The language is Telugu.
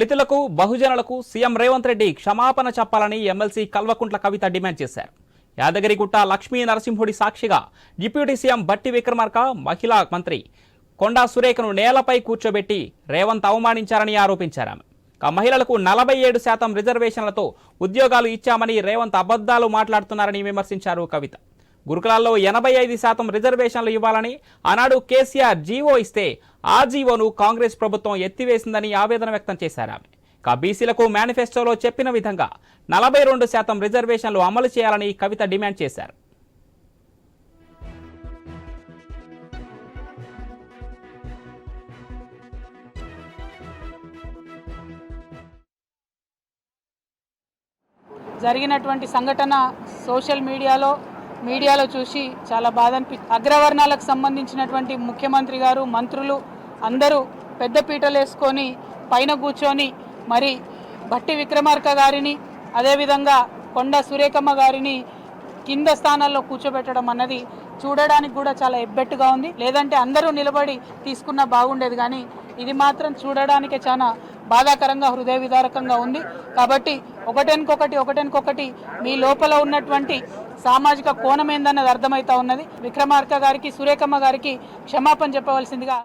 దళితులకు బహుజనులకు సీఎం రేవంత్ రెడ్డి క్షమాపణ చెప్పాలని ఎమ్మెల్సీ కల్వకుంట్ల కవిత డిమాండ్ చేశారు. యాదగిరిగుట్ట లక్ష్మీ నరసింహుడి సాక్షిగా డిప్యూటీ సీఎం బట్టి విక్రమార్క మహిళా మంత్రి కొండా సురేఖను నేలపై కూర్చోబెట్టి రేవంత్ అవమానించారని ఆరోపించారు ఆమె. మహిళలకు నలభై ఏడు శాతం రిజర్వేషన్లతో ఉద్యోగాలు ఇచ్చామని రేవంత్ అబద్ధాలు మాట్లాడుతున్నారని విమర్శించారు కవిత. గురుకులాల్లో ఎనభై ఐదు శాతం రిజర్వేషన్లు ఇవ్వాలని ఆనాడు కేసీఆర్ జీవో ఇస్తే ఆ జీవోను కాంగ్రెస్ ప్రభుత్వం ఎత్తివేసిందని ఆవేదన వ్యక్తం చేశారు ఆమె. ఇక బీసీలకు మేనిఫెస్టోలో చెప్పిన విధంగా నలభై రెండు శాతం రిజర్వేషన్లు అమలు చేయాలని కవిత డిమాండ్ చేశారు. జరిగినటువంటి సంఘటన సోషల్ మీడియాలో మీడియాలో చూసి చాలా బాధ అనిపి అగ్రవర్ణాలకు సంబంధించినటువంటి ముఖ్యమంత్రి గారు మంత్రులు అందరూ పెద్ద పీటలు వేసుకొని పైన కూర్చొని మరి భట్టి విక్రమార్క గారిని అదేవిధంగా కొండ సురేఖమ్మ గారిని కింద స్థానాల్లో కూర్చోబెట్టడం అన్నది చూడడానికి కూడా చాలా ఎబ్బెట్టుగా ఉంది. లేదంటే అందరూ నిలబడి తీసుకున్నా బాగుండేది కానీ ఇది మాత్రం చూడడానికే చాలా బాధాకరంగా హృదయ విదారకంగా ఉంది. కాబట్టి ఒకటెనుకొకటి ఒకటెనుకొకటి మీ లోపల ఉన్నటువంటి సామాజిక కోణమేందన్నది అర్థమైతా అర్థమవుతా ఉన్నది. విక్రమార్క గారికి సురేఖమ్మ గారికి క్షమాపణ చెప్పవలసిందిగా